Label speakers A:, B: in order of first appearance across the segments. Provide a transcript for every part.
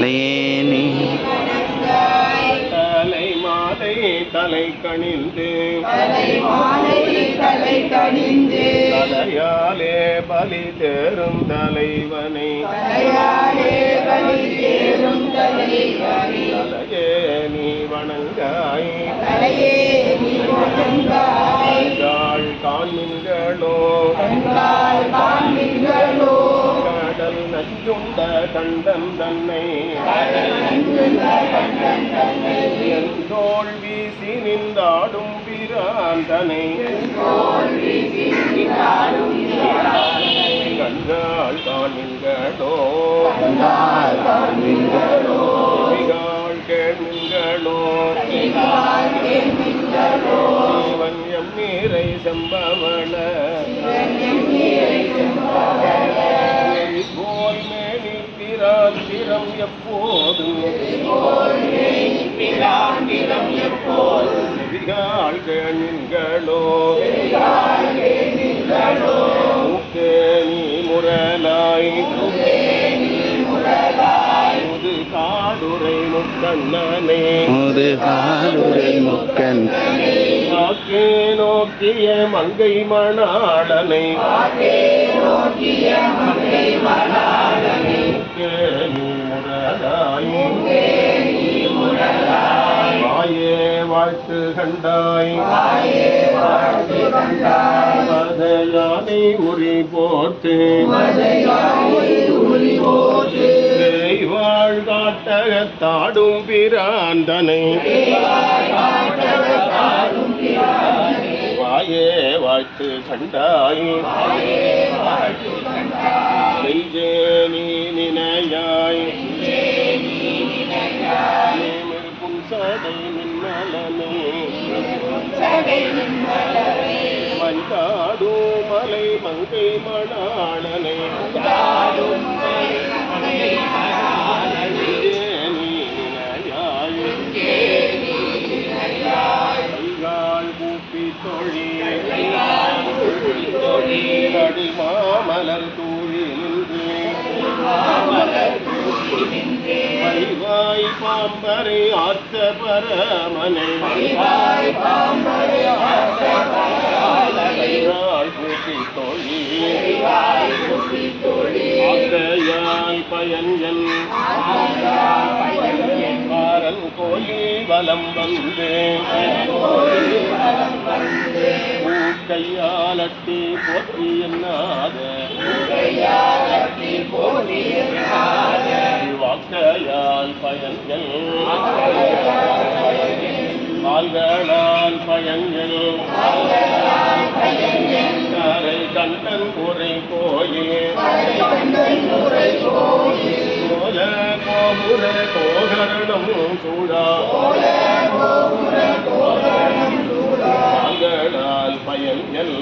A: லேனி
B: தலை மாலை தலை கணிந்து தலையாலே பலி தேரும் தலைவனை தலையே நீ வணங்காய் காள் காண்மின்களோ நஞ்சுண்ட கண்டன் தன்னை. தோல் வீசி நின்றாடும் பிராந்தனை. கண்டால் காண்மின்களோ செவிகாள் கேள்மின்களோ ஜீவன் எம் நீரை செம்பவள செவிகாள் கேள்மின்களோ மூக்கே நீ முரலாய் முது காடுரை முக்கண்ணனே.
A: முது காலுரை முக்கன்
B: வாக்கே நோக்கிய மங்கை மணாளனை. மூக்கே கண்டாய். மதையானை உரி போர்த்து வாழ் காட்டகத்தாடும் பிராந்தனை. வாயே வாழ்த்து கண்டாய். நெஞ்சே நீ நினையாய். நேமில் புன்சடை மின்னலனே. மஞ்சாடு மலை மங்கை மணாளனை தொழில் மாமலர் தூ வைவாய் பாம்பரை ஆற்ற பரமனை. கூப்பி தொழி ஆக்கையாய் பயன்கள் பாரன் கோயில் வலம் வந்து. கையாலட்டி போற்றி என்னாத. வாக்கையால் கோபுர கோகரணம் சூழா. கால்களால் பயன்கள்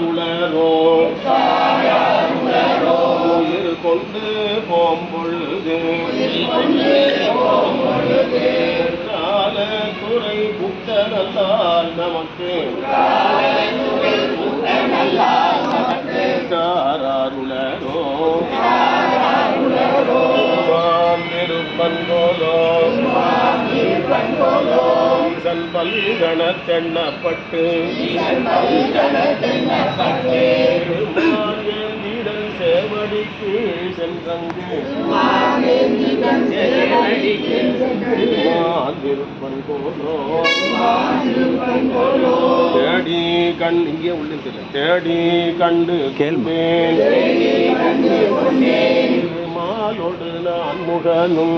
B: உளரோ உயிர் கொண்டு போம் பொழுது கால குறை புத்தரத்தால் நமக்கு திருப்பன்கோலோ ஈசன் பல்கண தென்னப்பட்டு ஈடல் சேவடிக்கு சென்றங்கு. திருப்பன் தேடி கண் இங்கே உள்ள தேடி கண்டு
A: கேள்வி.
B: மாலோடு நான் முகனும்